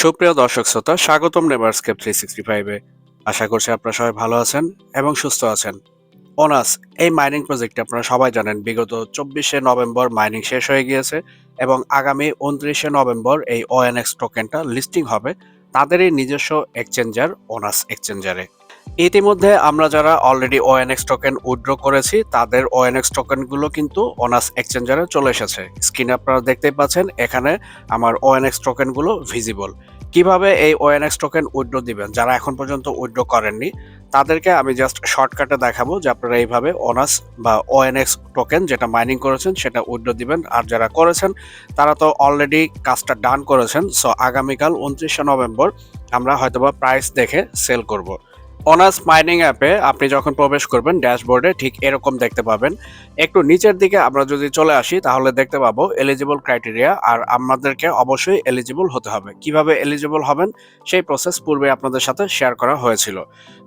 সুপ্রিয় দর্শক শ্রোতা, স্বাগতম নেভারস্কেপ থ্রি সিক্সটি ফাইভে আশা করছি আপনারা সবাই ভালো আছেন এবং সুস্থ আছেন। ওনাস এই মাইনিং প্রজেক্টে আপনারা সবাই জানেন, বিগত চব্বিশে নভেম্বর মাইনিং শেষ হয়ে গিয়েছে এবং আগামী উনত্রিশে নভেম্বর এই ওএনএক্স টোকেনটা লিস্টিং হবে। তাদেরই নিজস্ব এক্সচেঞ্জার ওনাস এক্সচেঞ্জারে ইতিমধ্যে আমরা যারা অলরেডি ওএনএক্স টোকেন উইথড্র করেছি, তাদের ওএনএক্স টোকেনগুলো কিন্তু ওনাস এক্সচেঞ্জারে চলে এসেছে। স্ক্রিনে আপনারা দেখতেই পাচ্ছেন, এখানে আমার ওএনএক্স টোকেনগুলো ভিজিবল কীভাবে এই ওএনএক্স টোকেন উইথড্র দিবেন? যারা এখন পর্যন্ত উইথড্র করেননি, তাদেরকে আমি জাস্ট শর্টকাটে দেখাবো যে আপনারা এইভাবে অনাস বা ওএনএক্স টোকেন যেটা মাইনিং করেছেন, সেটা উইথড্র দিবেন। আর যারা করেছেন, তারা তো অলরেডি কাজটা ডান করেছেন। সো আগামীকাল উনত্রিশে নভেম্বর আমরা হয়তোবা প্রাইস দেখে সেল করব। অনার্স মাইনিং অ্যাপে আপনি যখন প্রবেশ করবেন ড্যাশবোর্ডে ঠিক এরকম দেখতে পাবেন। একটু নিচের দিকে আমরা যদি চলে আসি, তাহলে দেখতে পাবো এলিজিবল ক্রাইটেরিয়া আর আমাদেরকে অবশ্যই এলিজিবল হতে হবে। কীভাবে এলিজিবল হবেন? সেই প্রসেস পূর্বে আপনাদের সাথে শেয়ার করা হয়েছিল।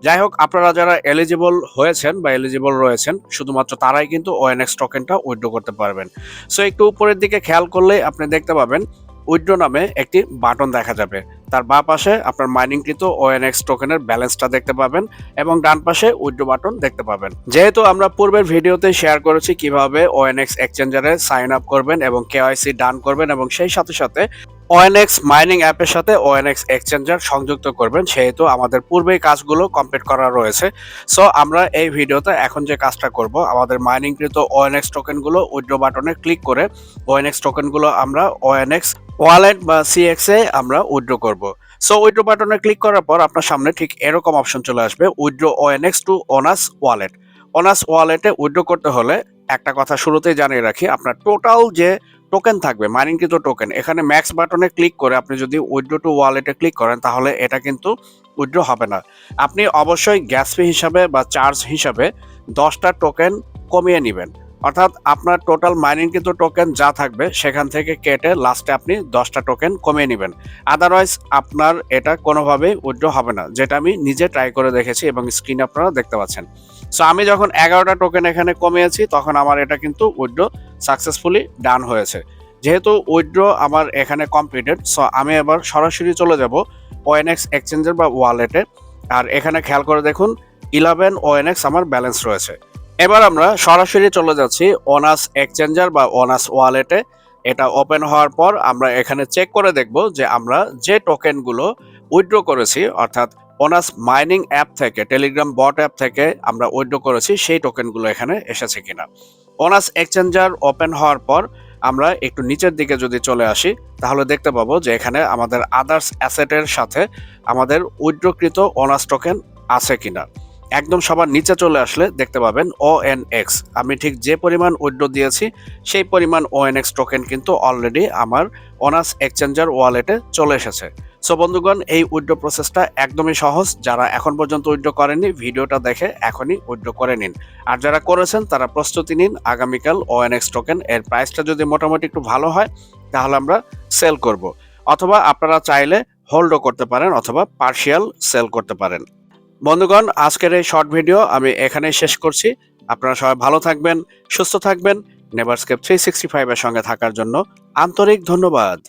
যাই হোক, আপনারা যারা এলিজিবল হয়েছেন বা এলিজিবল রয়েছেন, শুধুমাত্র তারাই কিন্তু ওএনএক্স টোকেনটা উইথড্র করতে পারবেন। সো একটু উপরের দিকে খেয়াল করলে আপনি দেখতে পাবেন উইথড্র নামে একটি বাটন দেখা যাবে। তার বা পাশে আপনার মাইনিংকৃত ওএনএক্স টোকেনের ব্যালেন্সটা দেখতে পাবেন এবং ডান পাশে উইড্রো বাটন দেখতে পাবেন। যেহেতু আমরা পূর্বের ভিডিওতে শেয়ার করেছি কীভাবে ওএনএক্স এক্সচেঞ্জারে সাইন আপ করবেন এবং কেওয়াইসি ডান করবেন এবং সেই সাথে সাথে ওএনএক্স মাইনিং অ্যাপের সাথে ওএনএক্স এক্সচেঞ্জার সংযুক্ত করবেন, সেহেতু আমাদের পূর্বেই কাজগুলো কমপ্লিট করা রয়েছে। সো আমরা এই ভিডিওতে এখন যে কাজটা করব, আমাদের মাইনিংকৃত ওএনএক্স টোকেনগুলো উইড্রো বাটনে ক্লিক করে ওএনএক্স টোকেনগুলো আমরা ওএনএক্স ওয়ালেট বা সিএক্স আমরা উইড্রো করব। সো উইথড্র বাটনে ক্লিক করার পর আপনার সামনে ঠিক এরকম অপশন চলে আসবে withdraw ONX to Onus wallet Onus ওয়ালেটে উইথড্র করতে হলে একটা কথা শুরুতেই জানিয়ে রাখি, আপনার টোটাল যে টোকেন থাকবে মাইনিংকৃত টোকেন এখানে ম্যাক্স বাটনে ক্লিক করে আপনি যদি উইথড্র টু ওয়ালেটে ক্লিক করেন, তাহলে এটা কিন্তু উইথড্র হবে না। আপনি অবশ্যই গ্যাস ফি হিসাবে বা চার্জ হিসাবে দশটা টোকেন কমিয়ে নেবেন। অর্থাৎ আপনার টোটাল মাইনিংকৃত টোকেন যা থাকবে, সেখান থেকে কেটে লাস্টে আপনি দশটা টোকেন কমিয়ে নেবেন। আদারওয়াইজ আপনার এটা কোনোভাবেই উইথড্র হবে না, যেটা আমি নিজে ট্রাই করে দেখেছি এবং স্ক্রিনে আপনারা দেখতে পাচ্ছেন। সো আমি যখন এগারোটা টোকেন এখানে কমিয়েছি, তখন আমার এটা কিন্তু উইথড্র সাকসেসফুলি ডান হয়েছে। যেহেতু উইথড্র আমার এখানে কমপ্লিটেড সো আমি এবার সরাসরি চলে যাব ওএনএক্স এক্সচেঞ্জের বা ওয়ালেটে আর এখানে খেয়াল করে দেখুন ইলেভেন ওএনএক্স আমার ব্যালেন্স রয়েছে। এবার আমরা সরাসরি চলে যাচ্ছি ওনাস এক্সচেঞ্জার বা ওনাস ওয়ালেটে। এটা ওপেন হওয়ার পর আমরা এখানে চেক করে দেখব যে আমরা যে টোকেনগুলো উইথড্র করেছি, অর্থাৎ ওনাস মাইনিং অ্যাপ থেকে টেলিগ্রাম বট অ্যাপ থেকে আমরা উইথড্র করেছি, সেই টোকেনগুলো এখানে এসেছে কিনা। ওনাস এক্সচেঞ্জার ওপেন হওয়ার পর আমরা একটু নিচের দিকে যদি চলে আসি, তাহলে দেখতে পাবো যে এখানে আমাদের আদার্স অ্যাসেটের সাথে আমাদের উইথড্রকৃত ওনাস টোকেন আছে কিনা। একদম সবার নিচে চলে আসলে দেখতে পাবেন ও এন এক্স আমি ঠিক যে পরিমাণ উইড্রো দিয়েছি, সেই পরিমাণ ও এন এক্স টোকেন কিন্তু অলরেডি আমার অনার্স এক্সচেঞ্জার ওয়ালেটে চলে এসেছে। সো বন্ধুগণ, এই উইড্রো প্রসেসটা একদমই সহজ। যারা এখন পর্যন্ত উইড্রো করেননি, ভিডিওটা দেখে এখনই উইড্রো করে নিন। আর যারা করেছেন, তারা প্রস্তুতি নিন আগামীকাল ও এন এক্স টোকেন এর প্রাইসটা যদি মোটামুটি একটু ভালো হয়, তাহলে আমরা সেল করব। অথবা আপনারা চাইলে হোল্ডও করতে পারেন, অথবা পার্শিয়াল সেল করতে পারেন। বন্ধুগণ, আজকের এই শর্ট ভিডিও আমি এখানেই শেষ করছি। আপনারা সবাই ভালো থাকবেন, সুস্থ থাকবেন নেভারস্কেপ থ্রি সিক্সটি ফাইভের সঙ্গে থাকার জন্য আন্তরিক ধন্যবাদ।